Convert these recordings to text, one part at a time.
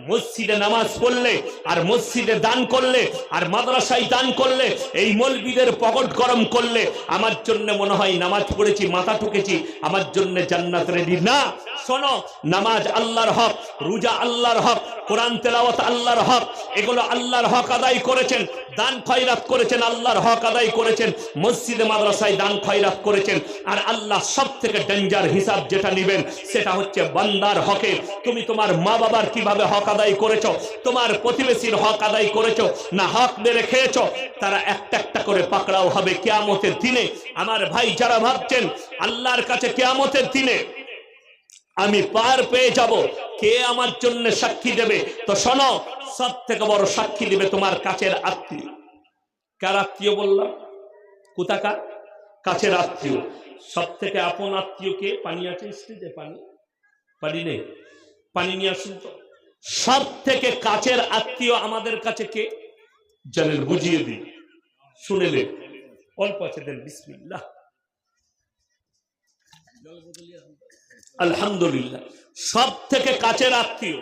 মসজিদে নামাজ পড়লে, আর মসজিদে দান করলে, আর মাদ্রাসায় দান করলে, এই মলবিদের পকট গরম করলে, আমার জন্য মনে হয় নামাজ পড়েছি, মাথা ঠুকেছি, আমার জন্য জান্নাত রেডি না। শোনো, নামাজ আল্লাহর হক, রোজা আল্লাহর হক, কোরআন তেলাওয়াত আল্লাহর হক, এগুলো আল্লাহর হক আদায় করেছেন, দান খয়রাত করেছেন, আল্লাহর হক আদায় করেছেন, মসজিদে, মাদ্রাসায় দান খয়রাত করেছেন, আর আল্লাহ সব থেকে ডেঞ্জার হিসাব যেটা নেবেন, সেটা হচ্ছে বান্দার হকে তুমি তোমার মা বাবার কীভাবে হক আদায় করেছ? তোমার প্রতিবেশীর হক আদায় করেছ? না হক মেরে খেয়েছো? তারা একটা একটা করে পাকড়াও হবে কেয়ামতের দিনে। আমার ভাই যারা ভাবছেন, আল্লাহর কাছে কেয়ামতের দিনে আমি পার পেয়ে যাব। কে আমার জন্য সাক্ষী দেবে? তো শোনো সব থেকে বড় সাক্ষী দিবে তোমার কাছের আত্মীয়। কার আত্মীয় বললাম? কোথাকার? কাছের আত্মীয়। সব থেকে আপন আত্মীয়কে পানি আছে স্ত্রীতে? পানি। পানি নেই। পানি নিয়ে আসুন তো। সব থেকে কাছের আত্মীয় আমাদের কাছে কে? জানেন, বুঝিয়ে দিই। শুনেলে অল্প আছে, দেন, বিসমিল্লাহ। আলহামদুলিল্লাহ। সব থেকে কাছের আত্মীয়।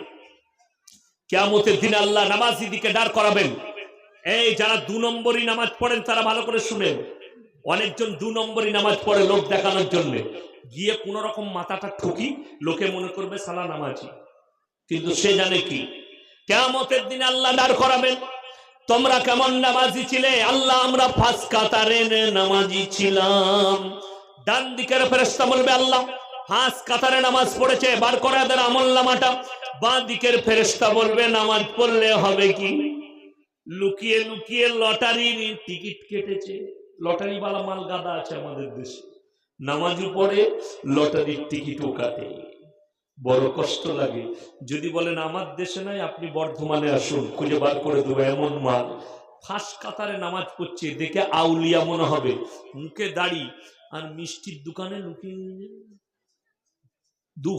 কেমতের দিন আল্লাহ নামাজি দিকে দাঁড় করাবেন। এই যারা দু নম্বরই নামাজ পড়েন, তারা ভালো করে শুনেন। অনেকজন দু নম্বরই নামাজ পড়ে লোক দেখানোর জন্য। গিয়ে কোন রকম মাথাটা ঠুকি, লোকে মনে করবে, সালা নামাজি। কিন্তু সে জানে কি? কেমতের দিন আল্লাহ দাঁড় করাবেন। তোমরা কেমন নামাজি ছিলে? আল্লাহ, আমরা ফাঁস কাতারে নামাজি ছিলাম। ডান দিকের ফেরেস্তা বলবে, আল্লাহ হাঁস কাতারে নামাজ পড়েছে, বার করে আমল নামাটা। বাঁ দিকের ফেরেস্তা বলবে, নামাজ পড়লে হবে কি? লুকিয়ে লুকিয়ে লটারির টিকিট কেটেছে। লটারি বালা মাল গাদা আছে আমাদের দেশে। নামাজও পড়ে, লটারির টিকিটও কাটে। বড় কষ্ট লাগে। যদি বলেন, আমার দেশে নাই, আপনি বর্ধমানে আসুন, খুঁজে বার করে দেবো এমন মাল। ফাঁস কাতারে নামাজ পড়ছে, দেখে আউলিয়া মনে হবে। মুখে দাড়ি আর মিষ্টির দোকানে লুকিয়ে দু।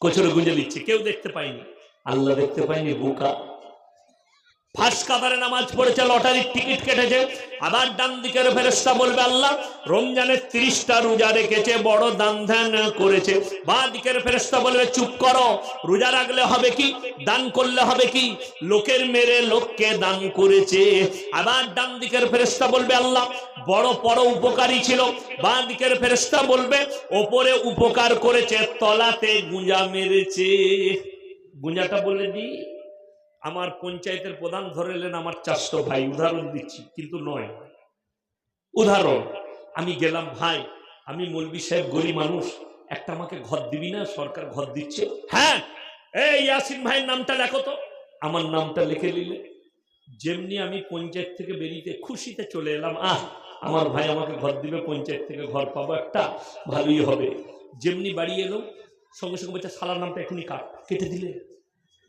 কচুরে কেউ দেখতে পায়নি। আল্লাহ দেখতে পায়নি বোকা। ফাঁস কাতারে নামাজ পড়েছে লটারির টিকিট কেটেছে। আবার ডান দিকের ফেরেস্তা বলবে, আল্লাহ, রমজানের তিরিশটা রোজা রেখেছে, বড় দান ধ্যান করেছে। বা দিকের ফেরেস্তা বলবে, চুপ করো, রোজা রাখলে হবে কি? দান করলে হবে কি? লোকের মেরে লোককে দান করেছে। আবার ডান দিকের ফেরেস্তা বলবে, আল্লাহ, বড় বড় উপকারী ছিল। বা দিকের ফেরেস্তা বলবে, ওপরে উপকার করেছে, তলাতে গুঁজা মেরেছে। গুঁজাটা বলে দিই। আমার পঞ্চায়েতের প্রধান ধরে এলেন আমার চারশো ভাই। উদাহরণ দিচ্ছি কিন্তু নয়। উদাহরণ আমি গেলাম ভাই আমি মলবি সাহেব গরিব মানুষ একটা আমাকে ঘর দিবি না? সরকার ঘর দিচ্ছে? হ্যাঁ এই ইয়াসিন ভাইয়ের নামটা লেখো তো। আমার নামটা লিখে নিলে। যেমনি আমি পঞ্চায়েত থেকে বেরিয়ে খুশিতে চলে এলাম আহ আমার ভাই আমাকে ঘর দিবে পঞ্চায়েত থেকে ঘর পাবো একটা ভালোই হবে। যেমনি বাড়ি এলো সঙ্গে সঙ্গে বলছে সালার নামটা এখনই কাট। কেটে দিলে।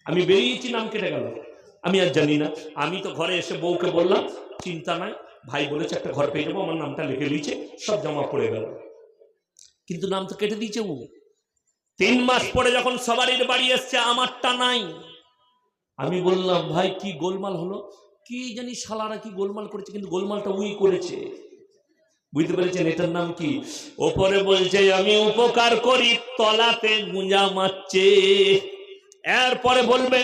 আমি বেরিয়েছি নাম কেটে গেল। আমি আর জানি না। আমি তো ঘরে এসে বউকে বললাম চিন্তা নাই ভাই বলেছে একটা ঘর পেয়ে যাব আমার নামটা লিখে দিয়েছে সব জমা পড়ে গেল। কিন্তু নাম তো কেটে দিয়েছে ও। তিন মাস পরে যখন সবারই বাড়ি এসছে আমারটা নাই। আমি বললাম ভাই কি গোলমাল হলো? কি জানি শালারা কি গোলমাল করেছে কিন্তু গোলমালটা উই করেছে। বুঝতে পেরেছেন এটার নাম কি? ওপরে বলছে আমি উপকার করি তলাতে গুঁজা মারছে। এরপরে বলবে,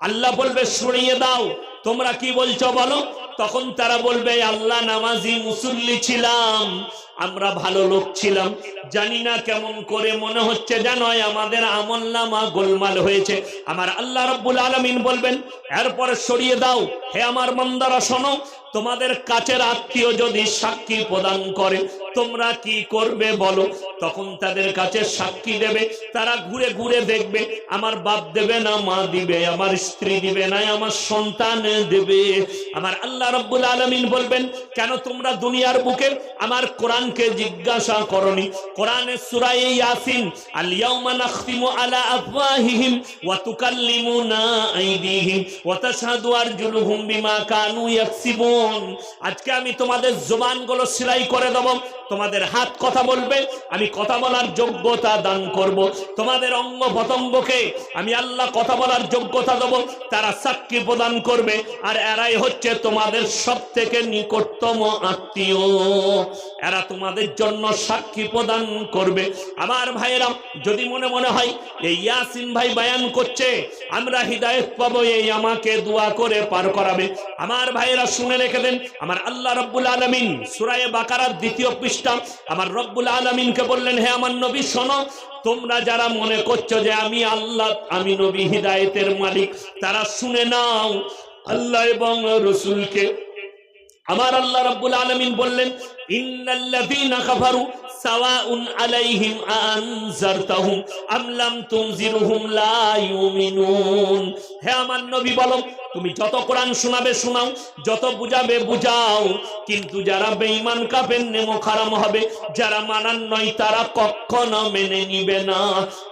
আল্লাহ বলবে, শুনিয়ে দাও, তোমরা কি বলছো বলো? তখন তারা বলবে, আল্লাহ নামাজি মুসল্লি ছিলাম, আমরা ভালো লোক ছিলাম। জানি না কেমন করে মনে হচ্ছে জানো আমাদের আমল নামা গোলমাল হয়েছে। আমার আল্লাহ রব্বুল আলমিন বলবেন, এরপরে সরিয়ে দাও। হে আমার মন্দারা শোনো, তোমাদের কাছের আত্মীয় যদি সাক্ষী প্রদান করে, তোমরা কি করবে বলো? তখন তাদের কাছে সাক্ষী দেবে, তারা ঘুরে ঘুরে দেখবে, আমার বাপ দেবে না, মা দিবে, আমার স্ত্রী দিবে না, আমার সন্তান দেবে। আমার আল্লাহ রব্বুল আলমিন বলবেন, কেন তোমরা দুনিয়ার বুকে আমার কোরআনকে জিজ্ঞাসা করনি? কোরআনের সূরায়ে ইয়াসিন, আল ইয়াউমা নাখতিমু আলা আফওয়াহিহিম ওয়া তুকাল্লিমুনা আইদিহিম ওয়া তাশহাদু আরজুলুহুম বিমা কানু ইয়াকসিবুন। আজকে আমি তোমাদের জবানগুলো সেলাই করে দেব, তোমাদের হাত কথা বলবে, আমি আমি কথা বলার যোগ্যতা দান করব। তোমাদের অঙ্গ পতঙ্গকে আমি আল্লাহ কথা বলার যোগ্যতা দেব, তারা সাক্ষী প্রদান করবে। আর এরাই হচ্ছে তোমাদের সব থেকে নিকটতম আত্মীয়। এরা তোমাদের জন্য সাক্ষী প্রদান করবে। আমার ভাইয়েরা, যদি মনে মনে হয়, এই ইয়াসিন ভাই বায়ান করছে, আমরা হৃদায়ত পাবো, এই আমাকে দোয়া করে পার করাবে। আমার ভাইয়েরা, শুনে রেখে দেন, আমার আল্লাহ রব্বুল আলমিন সুরায়ে বাকারার দ্বিতীয় পৃষ্ঠা, আমার রব্বুল আলমিনকে বললেন, হে আমার নবী, শোনো, তোমরা যারা মনে করছ যে আমি আল্লাহ, আমি নবী হৃদায়তের মালিক, তারা শুনে নাও, আল্লাহ এবং রসুলকে। আমার আল্লাহ রাব্বুল আলামিন বললেন, ইন্নাল্লাযীনা কাফারু সাওয়াউন আলাইহিম আম লাম লা ইউমিনুন। হে আমার নবী বলো, তুমি যত কোরআন শোনাবে শোনাও, যত বুঝাবে বুঝাও। কিন্তু যারা বেঈমান কাফের, নেমো খারাম হবে। যারা মানান নয়, তারা কখনো মেনে নিবে না।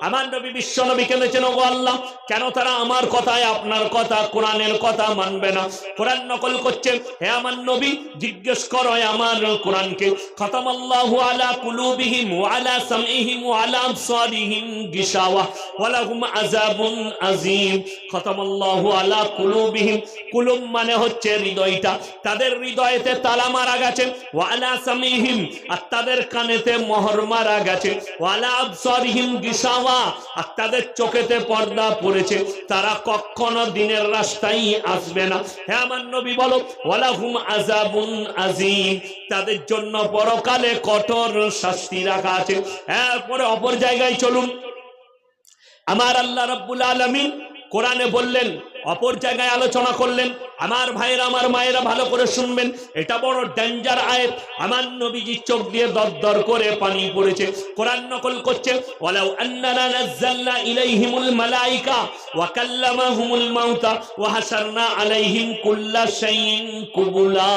আমার নবী বিশ্ব নবী কেঁদেছেন, ওগো আল্লাহ, কেন তারা আমার কথায় আপনার কথা, কোরআনের কথা মানবে না? কোরআন নকল করছে। হে আমার নবী, জিজ্ঞেস করো আমার কোরআনকে। খতম আল্লাহু আলা কুলুবিহিম আলা সামইহিম আলা আবসারিহিম গিশাওয়া। ওয়া লাহুম আযাবুন আযীম। খতম মানে হচ্ছে হৃদয়টা। তাদের হৃদয়েতে তালা মারা গেছে। ওয়া আলা সামইহিম আর তাদের কানেতে মোহর মারা গেছে। ওয়া আলা আবসারিহিম গিশাওয়া আর তাদের চোখেতে পর্দা পড়েছে। তারা কখনো দিনের রাস্তায় আসবে না। হ্যাঁ আমার নবী বলো ওয়ালাহুম আযাবুন আযীম। তাদের জন্য পরকালে কঠোর শাস্তি রাখা আছে। এরপরে অপর জায়গায় চলুন। আমার আল্লাহ রাব্বুল আলামিন কোরআনে বললেন অপর জায়গায় আলোচনা করলেন আমার ভাইয়েরা, আমার মায়েরা ভালো করে শুনবেন। এটা বড় ডেঞ্জার আয়াত। আমার নবীজি চোখ দিয়ে দরদর করে পানি পড়েছে। কোরআন নকল করছে, ওয়ালাউ আন্নানা নাযালনা ইলাইহিমুল মালাইকা ওয়া কাল্লামাহুমুল মাউতা ওয়া হাসারনা আলাইহিম কুল্লা শাইইন কুবুলা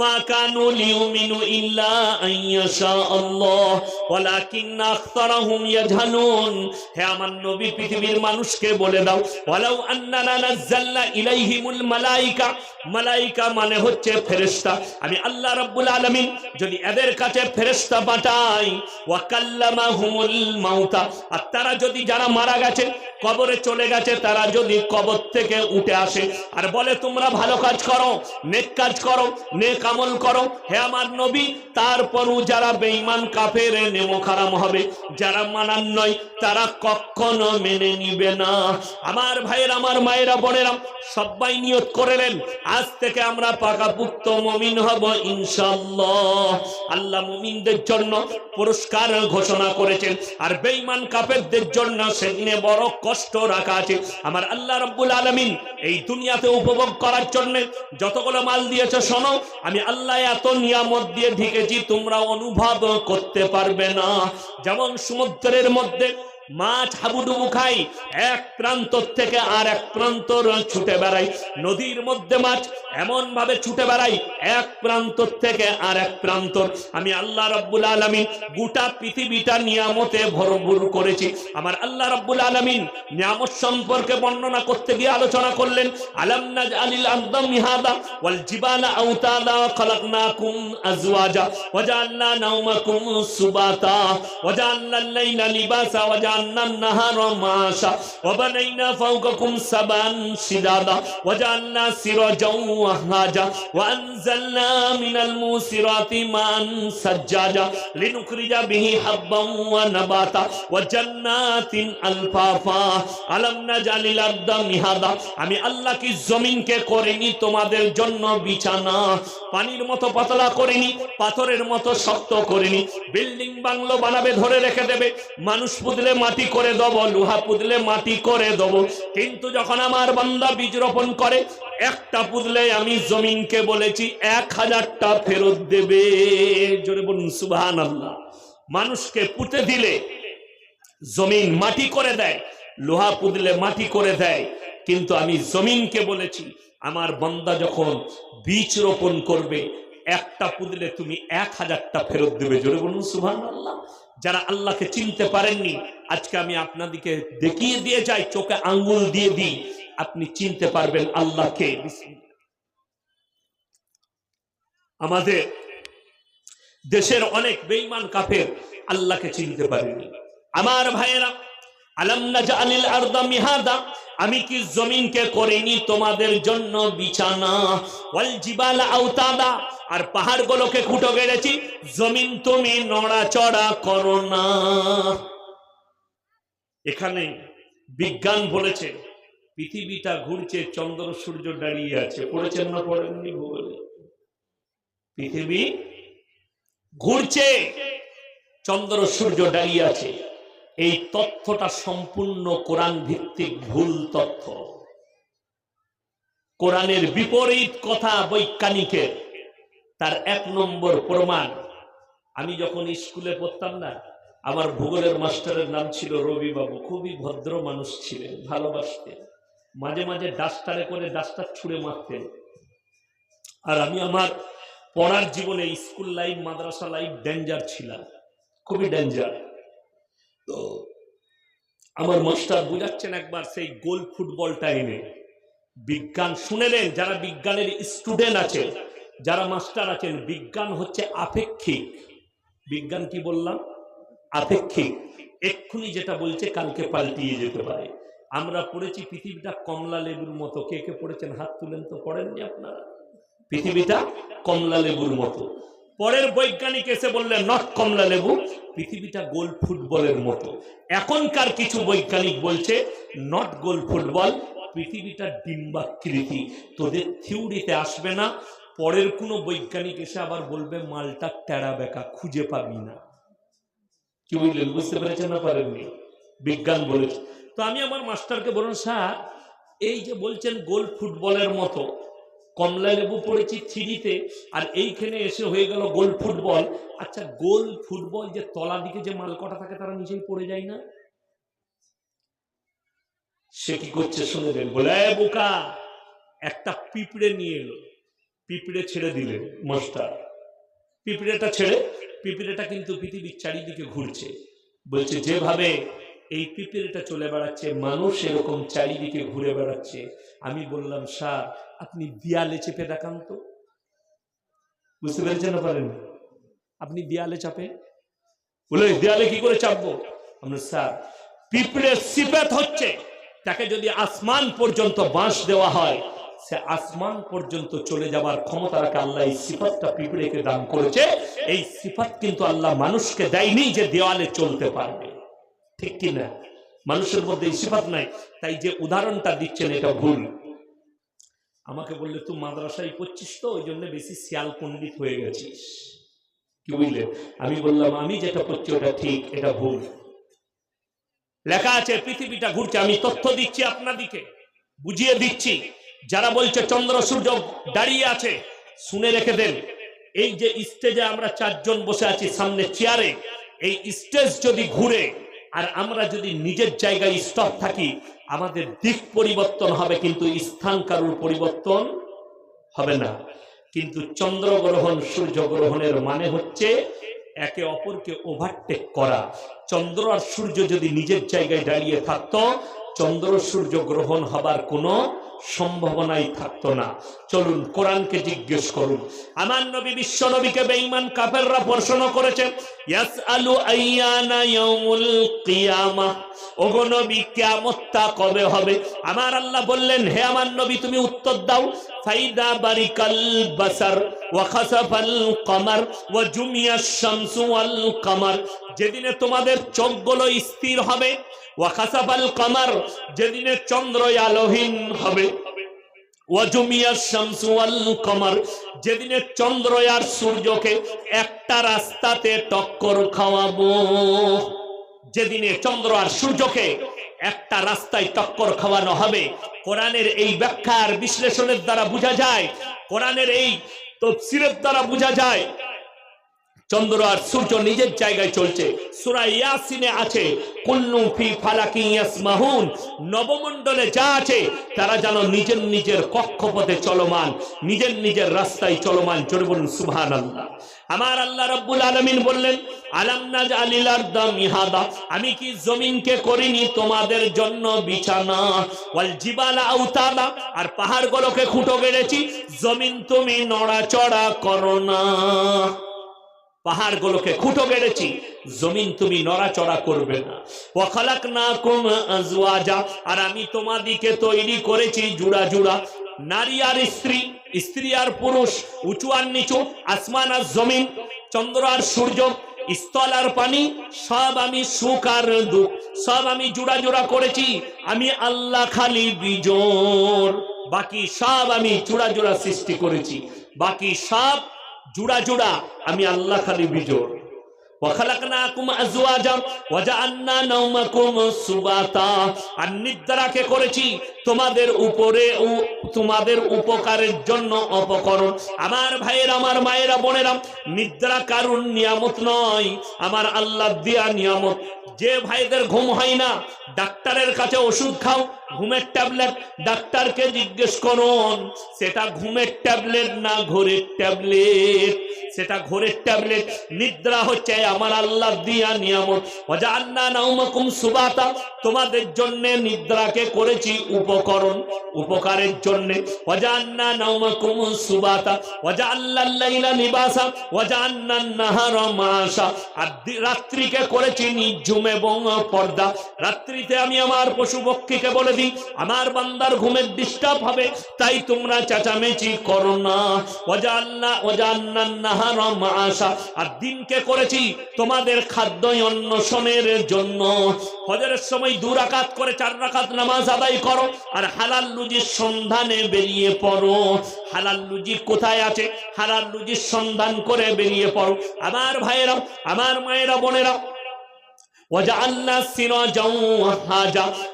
মা কানু লিউমিনু ইল্লা আন ইয়াশা আল্লাহ ওয়ালাকিন আখতারাহুম ইয়াজহালুন। হে আমার নবী, পৃথিবীর মানুষকে বলে দাও, ওয়ালাউ আন্নানা নাযালনা ইলাইহিমুল মালাইকা মালাইকা মানে হচ্ছে ফেরেশতা। আমি আল্লাহ রাব্বুল আলামিন যদি এদের কাছে ফেরেশতা পাঠাই ওয়া কাল্লামাহুমুল মাউতা। আর তারা যদি যারা মারা গেছে, কবরে চলে গেছে, তারা যদি কবর থেকে উঠে আসে, আর বলে, তোমরা ভালো কাজ করো, নেক কাজ করো, নেক আমল করো। হে আমার নবী, তারপরও যারা বেঈমান কাফের নেমো খারাম হবে। যারা মানান নয়, তারা কখনো মেনে নিবে না। আমার ভাইয়ের, আমার মায়েরা, বোনেরা, সবাই নিয়ত করে নেন আজ থেকে আমরা পাকাপুক্ত মমিন হব ইনশাল্লাহ আল্লাহ মুমিনদের জন্য পুরস্কার ঘোষণা করেছেন, আর বেঈমান কাফেরদের জন্য সেদিনে বড় কষ্ট রাখা আছে। আমার আল্লাহ রব্বুল আলমিন এই দুনিয়াতে উপভোগ করার জন্য যতগুলো মাল দিয়েছে, শোনো, আমি আল্লাহ এত নিয়ামত দিয়ে ঢেকেছি, তোমরা অনুভব করতে পারবে না। যেমন সমুদ্রের মধ্যে মাছ হাবুডুবু খাই, এক প্রান্ত থেকে আর এক প্রান্ত ছুটে বেড়াই। নদীর মধ্যে মাছ এমন ভাবে ছুটে বেড়াই, এক প্রান্ত থেকে আর এক প্রান্ত। আমি আল্লাহ রব্বুল আলমিন গোটা পৃথিবীটা নিয়ামতে ভরপুর করেছি। আমার আল্লাহ রব্বুল আলমিন নিয়ামত সম্পর্কে বর্ণনা করতে গিয়ে আলোচনা করলেন, আলাম নাজ আলিল আদম মিহাদা ওয়াল জিবালা আউতাদা খালাকনাকুম আজওয়াজা ওয়াজআলনা নাওমাকুম সুবাতা ওয়াজআলনা আল-লাইলা লিবাসা ওয়াজআলনা আমি আল্লাহ কি জমিনকে করিনি, তোমাদের জন্য বিছানা, পানির মতো পাতলা করিনি, পাথরের মতো শক্ত করিনি, বিল্ডিং বাংলো বানাবে ধরে রেখে দেবে, মানুষ পুদলে মাটি করে দেবো, লোহা পুদলে মাটি করে দেবো। কিন্তু যখন আমার বান্দা বীজ রোপণ করে, একটা পুদলে আমি জমিনকে বলেছি, এক হাজারটা ফেরত দেবে। জোরে বলুন সুবহান আল্লাহ মানুষকে পুঁতে দিলে, জমিন মাটি করে দেয়, লোহা পুদলে মাটি করে দেয়। কিন্তু আমি জমিনকে বলেছি, আমার বন্দা যখন বীজ রোপণ করবে, একটা পুদলে তুমি এক হাজারটা ফেরত দেবে। জোরে বলুন সুভান আল্লাহ যারা আল্লাহকে চিনতে পারেননি, আজকে আমি আপনাদেরকে দেখিয়ে দিয়ে যাই, চোখে আঙ্গুল দিয়ে দিই আপনি চিনতে পারবেন আল্লাহকে। আমাদের দেশের অনেক বেঈমান কাফের আল্লাহকে চিনতে পারেনি আমার ভাইয়েরা আমি কি জমিনকে করিনি তোমাদের জন্য বিছানা? ওয়াল আওতাদা? আর পাহাড়গুলোকে গেড়েছি জমিন তুমি নড়াচড়া করো না। এখানে বিজ্ঞান বলেছে, পৃথিবীটা ঘুরছে, চন্দ্র, সূর্য দাঁড়িয়ে আছে। পড়েছেন না পড়েননি ভূগোলে? পৃথিবী ঘুরছে, চন্দ্র, সূর্য দাঁড়িয়ে আছে। এই তথ্যটা সম্পূর্ণ কোরআন ভিত্তিক ভুল তথ্য। কোরআনের বিপরীত কথা বৈজ্ঞানিকের, তার এক নম্বর প্রমাণ। আমি যখন স্কুলে পড়তাম না, আমার ভূগোলের মাস্টারের নাম ছিল রবি বাবু খুবই ভদ্র মানুষ ছিলেন, ভালোবাসতেন। মাঝে মাঝে ডাস্টারে করে ডাস্টার ছুঁড়ে মারতেন। আর আমি আমার পড়ার জীবনে স্কুল লাইফ, মাদ্রাসা লাইফ ডেঞ্জার ছিলাম। খুবই ডেঞ্জার। তো আমার মাস্টার বুঝাচ্ছেন একবার সেই গোল ফুটবলটা এনে। বিজ্ঞান শুনেলেন, যারা বিজ্ঞানের স্টুডেন্ট আছে যারা মাস্টার আছেন, বিজ্ঞান হচ্ছে আপেক্ষিক। বিজ্ঞান কি বললাম? আপেক্ষিক। এক্ষুনি যেটা বলছে কালকে পাল্টিয়ে যেতে পারে। আমরা পড়েছি পৃথিবীটা কমলা লেবুর মতো। কে কে পড়েছেন? হাত তুলেন তো, পড়েননি আপনারা? পৃথিবীটা কমলা লেবুর মতো। পরের বৈজ্ঞানিক এসে বললেন, নট কমলা লেবু, পৃথিবীটা গোল ফুটবলের মতো। এখনকার কিছু বৈজ্ঞানিক বলছে, নট গোল ফুটবল, পৃথিবীটা ডিম্বাকৃতি। তোদের থিওরিতে আসবে না। পরের কোনো বৈজ্ঞানিক এসে আবার বলবে, মালটা টেরা বেকা, খুঁজে পাবি না। কি বুঝলেন? বুঝতে পেরেছেন না পারেননি বিজ্ঞান বলেছে। তো আমি আমার মাস্টারকে বলুন, স্যার, এই যে বলছেন গোল ফুটবলের মতো কমলা লেবু পড়েছি থ্রিতে আর এইখানে এসে হয়ে গেল গোল ফুটবল। আচ্ছা গোল ফুটবল যে তলা দিকে যে মাল কটা থাকে, তারা নিচেই পড়ে যায় না? সে কি করছে শুনে বলে বোকা, একটা পিঁপড়ে নিয়ে এলো। পিঁপড়ে ছেড়ে দিলেন মাস্টার। পিঁপড়েটা ছেড়ে, পিঁপড়েটা কিন্তু পৃথিবীর চারিদিকে ঘুরছে। বলছে, যেভাবে এই পিঁপড়েটা চলে বেড়াচ্ছে, মানুষ এরকম চারিদিকে ঘুরে বেড়াচ্ছে। আমি বললাম, স্যার, আপনি দেয়ালে চেপে দেখান তো। বুঝতে পেরেছেন পারেন আপনি দেয়ালে চাপে বলে, দেয়ালে কি করে চাপবো? আমরা স্যার, পিঁপড়ে সিপেত হচ্ছে, তাকে যদি আসমান পর্যন্ত বাঁশ দেওয়া হয়, সে আসমান পর্যন্ত চলে যাবার ক্ষমতা রাখে আল্লাহ। এই সিফাতটা পিঁপড়েকে দান করেছে। এই সিফাত কিন্তু আল্লাহ মানুষকে দেয়নি যে দেওয়ালে চলতে পারবে। ঠিক কি না মানুষের মধ্যে এই সিফাত নাই। তাই যে উদাহরণটা দিচ্ছেন এটা ভুল। আমাকে বললে, তুই মাদ্রাসায় পড়ছিস তো, ওই জন্য বেশি শিয়াল পণ্ডিত হয়ে গেছিস। কি বুঝলে আমি বললাম, আমি যেটা পড়ছি ওটা ঠিক, এটা ভুল। লেখা আছে, পৃথিবীটা ঘুরছে, আমি তথ্য দিচ্ছি আপনাদিকে বুঝিয়ে দিচ্ছি। যারা বলছে চন্দ্র সূর্য দাঁড়িয়ে আছে, শুনে রেখে দেন। এই যে স্টেজে আমরা চারজন বসে আছি সামনে চেয়ারে এই স্টেজ যদি ঘুরে আর আমরা যদি নিজের জায়গায় স্টপ থাকি, আমাদের দিক পরিবর্তন হবে, কিন্তু স্থান কারুর পরিবর্তন হবে না। কিন্তু চন্দ্রগ্রহণ সূর্যগ্রহণের সূর্য গ্রহণের মানে হচ্ছে একে অপরকে ওভারটেক করা। চন্দ্র আর সূর্য যদি নিজের জায়গায় দাঁড়িয়ে থাকত, চন্দ্র সূর্য গ্রহণ হবার কোনো সম্ভাবনাই থাকতো না। চলুন, কোরআনকে জিজ্ঞেস করুন। আমার নবী বিশ্ব নবীকে বেঈমান কাফেররা প্রশ্ন করেছে, ইয়াসআলু আইয়ানা ইয়াউমুল কিয়ামা? ওগো নবী কিয়ামতটা কবে হবে? আমার আল্লাহ বললেন, হে আমার নবী, তুমি উত্তর দাও, ফাইদা বারিকাল বাসার, ওয়া খাসাফাল কমার, ওয়া জুমিয়াশ শামসু ওয়াল কমার। যেদিনে তোমাদের চোখগুলো স্থির হবে ওয়া খাসাফাল কমার, যেদিনে চন্দ্র আলোহীন হবে। যেদিনে চন্দ্র আর সূর্যকে একটা রাস্তাতে টক্কর খাওয়াবো। যেদিনে চন্দ্র আর সূর্যকে একটা রাস্তায় টক্কর খাওয়ানো হবে। কোরআনের এই ব্যাখ্যার বিশ্লেষণের দ্বারা বোঝা যায়, কোরআনের এই তফসিরের দ্বারা বোঝা যায় চন্দ্র আর সূর্য নিজের জায়গায় চলছে। সূরা ইয়াসিনে আছে, কুল্লু ফি ফালাকি ইয়াসমাহুন। নবমণ্ডলে যা আছে, তারা যেন নিজের নিজের কক্ষপথে চলমান, নিজের নিজের রাস্তায় চলমান। জোরে বলুন, সুবহানাল্লাহ। আমার আল্লাহ রাব্বুল আলামিন বললেন, আলাম নাজআলিল আরদা মিহাদা? আমি কি জমিনকে করিনি তোমাদের জন্য বিছানা? ওয়াল জিবালা আউতাদা? আর পাহাড়গুলোকে খুঁটো গেড়েছি জমিন তুমি নড়াচড়া করো না। পাহাড়গুলোকে খুঁটো গেড়েছি জমিন তুমি নড়াচড়া করবে না। আর আমি তোমাদিকে তৈরি করেছি জুড়া জুড়া। নারী আর স্ত্রী স্ত্রী আর পুরুষ, উঁচু আর নিচু, আসমান আর জমিন, চন্দ্র আর সূর্য, স্থল আর পানি, সব আমি সুখ আর দুঃখ, সব আমি জোড়া জোড়া করেছি। আমি আল্লাহ খালি বিজোর। বাকি সব আমি জোড়া জোড়া সৃষ্টি করেছি। বাকি সব জোড়া জুড়া আমি আল্লাহ খালি বিজোর وخلقناكم ازواجا وجعلنا نومكم سباتا আর নিদ্রাকে করেছি তোমাদের উপরে ও তোমাদের উপকারের জন্য অপকরণ আমার ভাইয়ের আমার মায়েরা বোনেরা নিদ্রা কারণ নিয়ামত নয় আমার আল্লাহ দিয়া নিয়ামত যে ভাইদের ঘুম হয় না ডাক্তারের কাছে ওষুধ খাও ঘুমের ট্যাবলেট ডাক্তারকে জিজ্ঞেস করুন সেটা ঘুমের ট্যাবলেট না ঘোরের ট্যাবলেট সেটা ঘোরের ট্যাবলেট নিদ্রা হচ্ছে আমার আল্লাহ দিয়া নিয়ামত। ওয়াজআলনা নাওমাকুম সুবাতা। তোমাদের জন্য নিদ্রাকে করেছি উপকরণ উপকারের জন্য। ওয়াজআলনা নাওমাকুম সুবাতা। ওয়াজআলনাল লাইলা লিবাসা ওয়াজআলনান নাহারা মাশা আর রাত্রিকে করেছি নিঝুম এবং পর্দা। রাত্রিতে আমি আমার পশু পক্ষীকে বলে দিই, আমার বান্দার ঘুমের ডিস্টার্ব হবে, তাই তোমরা চেঁচামেচি করো না। ওয়াজআলনা ওয়াজআলনান নাহারা মাশা আর দিনকে করেছি তোমাদের খাদ্য অন্বেষণের জন্য। হজরের সময় দু রাকাত করে চার রাকাত নামাজ আদায় করো আর হালাল লুজির সন্ধানে বেরিয়ে পড়ো। হালাল লুজি কোথায় আছে? হালাল লুজির সন্ধান করে বেরিয়ে পড়ো। আমার ভাইয়েরা, আমার মায়েরা, বোনেরা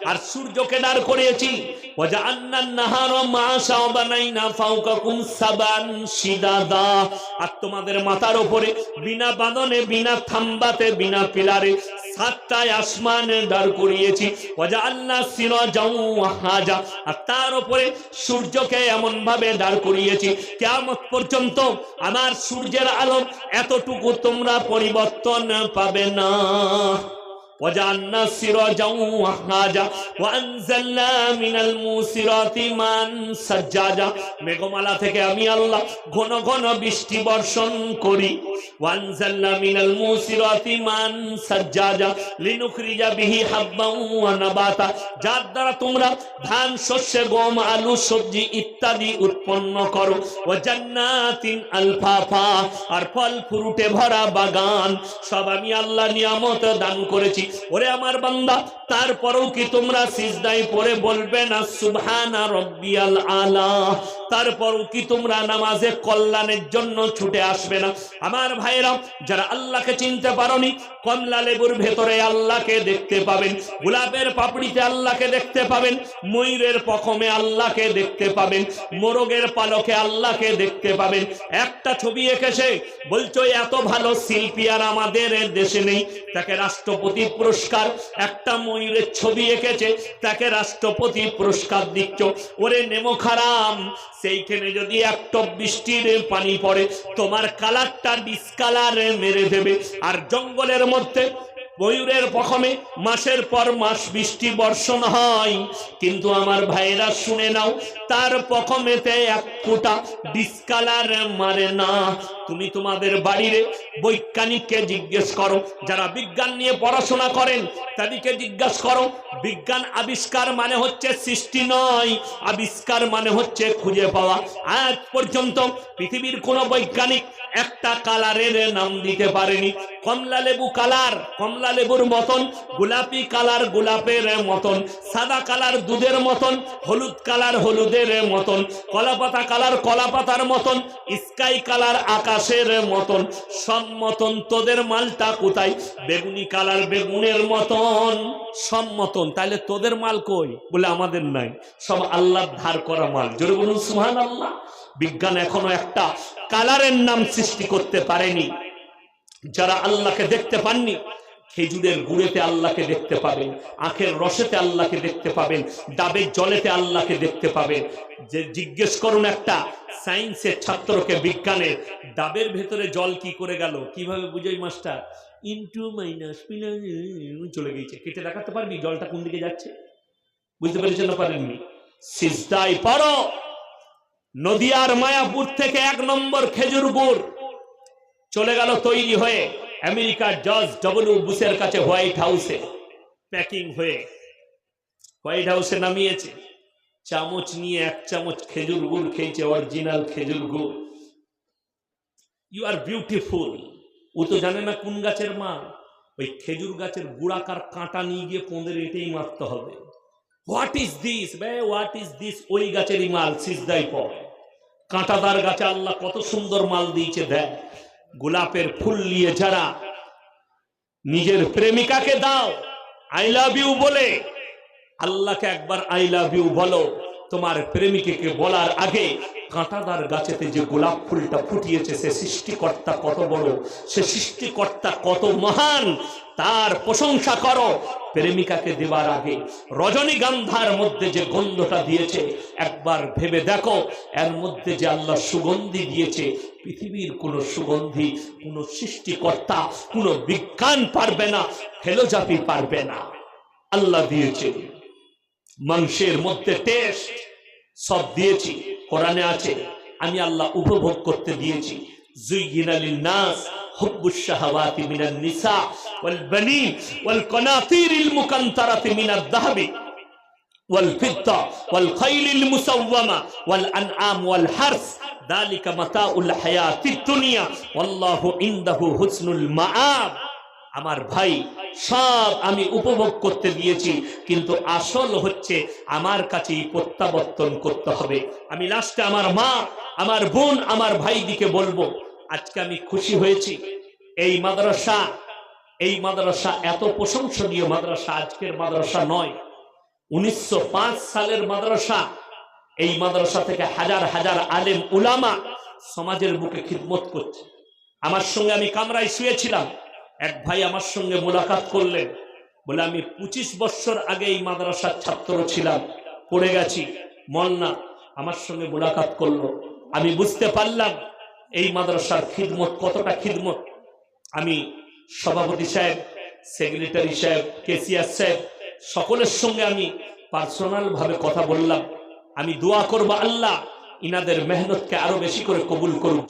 আর সূর্যকে দাঁড় আর তোমাদের মাথার উপরে বিনা বিনা থাম্বাতে, বিনা পিলারে সাতটায় দাঁড় করিয়েছি। আর তার উপরে সূর্যকে এমন ভাবে দাঁড় করিয়েছি। কেমন পর্যন্ত আমার সূর্যের আলো এতটুকু তোমরা পরিবর্তন পাবে না। وجعلنا سراجا وهاجا وانزلنا من الموسرات ماء سجاجا মেঘমালা থেকে আমি আল্লাহ ঘন ঘন বৃষ্টি বর্ষণ করি ওয়ানজালনা মিনাল মুসিরাতি মান সাজ্জাজা লিনুখরিজা বিহি হাব্বান ওয়া নাবাতা যার দ্বারা তোমরা ধান শস্য গম আলু সবজি ইত্যাদি উৎপন্ন করো ও জান্নাতিন আলফাফা আর ফল ফ্রুটে ভরা বাগান সব আমি আল্লাহ নিয়ামত দান করেছি ওরে আমার বান্দা, তারপরেও কি তোমরা সিজদায় পড়ে বলবে না, সুবহানা রব্বিয়াল আলা? তারপরও কি তোমরা নামাজে কল্যাণের জন্য ছুটে আসবে না? আমার ভাইরা যারা আল্লাহকে চিনতে পারোনি, কমলা লেবুর ভেতরে আল্লাহকে দেখতে পাবেন, গোলাপের পাপড়িতে আল্লাহকে দেখতে পাবেন, ময়ূরের পখমে আল্লাহকে দেখতে পাবেন, মোরগের পালকে আল্লাহকে দেখতে পাবেন। একটা ছবি এঁকেছে, বলছো, এত ভালো শিল্পী আর আমাদের দেশে নেই। তাকে রাষ্ট্রপতি পুরস্কার। একটা ময়ূরের ছবি এঁকেছে, তাকে রাষ্ট্রপতি পুরস্কার দিচ্ছ। ওরে নেমো খারাম, সেইখানে যদি একটা বৃষ্টির পানি পড়ে, তোমার কালারটা ডিসকালার মেরে দেবে। আর জঙ্গলের মধ্যে ময়ূরের পখমে মাসের পর মাস বৃষ্টি বর্ষণ হয়। কিন্তু আমার ভাইরা শুনে নাও, তার পখমেতে এক ফোঁটা ডিসকালার মারে না। তুমি তোমাদের বাড়ির বৈজ্ঞানিককে জিজ্ঞেস করো, যারা বিজ্ঞান নিয়ে পড়াশোনা করেন, তাদেরকে জিজ্ঞেস করো, বিজ্ঞান আবিষ্কার মানে হচ্ছে সৃষ্টি নয়, আবিষ্কার মানে হচ্ছে খুঁজে পাওয়া। আজ পর্যন্ত পৃথিবীর কোনো বৈজ্ঞানিক একটা কালারের নাম দিতে পারেনি। কমলা লেবু কালার, কমলা লেবুর মতন, গোলাপি কালার গোলাপের মতন, সাদা কালার দুধের মতন, হলুদ কালার হলুদের মতন কলাপাতা কালার কলাপাতার মতন, স্কাই কালার আকাশের মতন, সব মতন তোদের মালটা কোথায়? বেগুনি কালার বেগুনের মতন, সব মতন। তাহলে তোদের মাল কই? বলে আমাদের নাই। সব আল্লাহ ধার করা মাল। জোরে বলুন সুহান আল্লাহ বিজ্ঞান এখনও একটা কালারের নাম সৃষ্টি করতে পারেনি। যারা আল্লাহকে দেখতে পাননি, খেজুরের গুড়েতে আল্লাহকে দেখতে পাবেন, আখের রসেতে আল্লাহকে দেখতে পাবেন, ডাবের জলেতে আল্লাহকে দেখতে পাবেন। যে জিজ্ঞেস করুন একটা সায়েন্সের ছাত্রকে, বিজ্ঞানের, ডাবের ভেতরে জল কি করে গেল? কীভাবে বুঝোই মাস্টার? ইন্টু মাইনাস চলে গেছে কেটে দেখাতে পারবি জলটা কোন দিকে যাচ্ছে? বুঝতে পেরেছেন না পারেননি? সিজদাই পড়ো নদিয়ার মায়াপুর থেকে এক নম্বর খেজুর গুড়। চলে গেল তৈরি হয়ে আমেরিকার জর্জ ডব্লিউ বুশের কাছে হোয়াইট হাউসে। প্যাকিং হয়ে হোয়াইট হাউসে নামিয়েছে। চামচ নিয়ে এক চামচ খেজুর গুড় খেয়েছে, অরিজিনাল খেজুর গুড়। ইউ আর বিউটিফুল ও তো জানে না কোন গাছের মা ওই খেজুর গাছের গুড়াকার কাঁটা নিয়ে গিয়ে পোঁদের এটাই মারতে হবে। হোয়াট ইজ দিস বে হোয়াট ইজ দিস ওই গাছেরই মাল সিজদাই পর কাঁটাদার গাছে আল্লাহ কত সুন্দর মাল দিয়েছে দেয় গোলাপের ফুল নিয়ে যারা নিজের প্রেমিকাকে দাও আই লাভ ইউ বলে, আল্লাহকে একবার আই লাভ ইউ বলো। তোমার প্রেমিকাকে বলার আগে কাঁটাদার গাছেতে যে গোলাপ ফুলটা ফুটিয়েছে, সে সৃষ্টিকর্তা কত বড়, সে সৃষ্টিকর্তা কত মহান, তার প্রশংসা করো। প্রেমিকাকে দেওয়ার আগে রজনীগন্ধার মধ্যে যে গন্ধটা দিয়েছে, একবার ভেবে দেখো, এর মধ্যে যে আল্লাহ সুগন্ধি দিয়েছে, পৃথিবীর কোনো সুগন্ধি, কোনো সৃষ্টিকর্তা, কোনো বিজ্ঞান পারবে না, ফেলোজাপি পারবে না। আল্লাহ দিয়েছে। মাংসের মধ্যে টেস্ট সব দিয়েছি। কোরআনে আছে আমি আল্লাহ উপভোগ করতে দিয়েছি জুইয়িনা লিন-নাস হুব্বুশ শাহাওয়াতি মিনান নিসা ওয়াল বানিন ওয়াল কানাতিরিল মুকান্তারাতি মিনাদ যাহাবি ওয়াল ফিদ্দা ওয়াল খাইলিল মুসাওয়ামা ওয়াল আনআম ওয়াল হারস ذلك متاع الحياة الدنيا والله عنده حسن المآب আমার ভাই সব আমি উপভোগ করতে দিয়েছি, কিন্তু আসল হচ্ছে আমার কাছেই প্রত্যাবর্তন করতে হবে। আমি লাস্টে আমার মা, আমার বোন, আমার ভাই দিকে বলব, আজকে আমি খুশি হয়েছি। এই মাদ্রাসা এই মাদ্রাসা এত প্রশংসনীয় মাদ্রাসা, আজকের মাদ্রাসা নয়। উনিশশো সালের মাদ্রাসা, এই মাদ্রাসা থেকে হাজার হাজার আলেম উলামা সমাজের বুকে খিদমত করছে। আমার সঙ্গে আমি কামরায় শুয়েছিলাম। এক ভাই আমার সঙ্গে মোলাকাত করলেন। বলে, আমি পঁচিশ বছর আগে এই মাদ্রাসার ছাত্র ছিলাম, পড়ে গেছি। মন না আমার সঙ্গে মোলাকাত করল। আমি বুঝতে পারলাম এই মাদ্রাসার খিদমত কতটা খিদমত। আমি সভাপতি সাহেব, সেক্রেটারি সাহেব কেসিয়ার সাহেব, সকলের সঙ্গে আমি পার্সোনাল ভাবে কথা বললাম। আমি দোয়া করব আল্লাহ, ইনাদের মেহনতকে আরও বেশি করে কবুল করুক।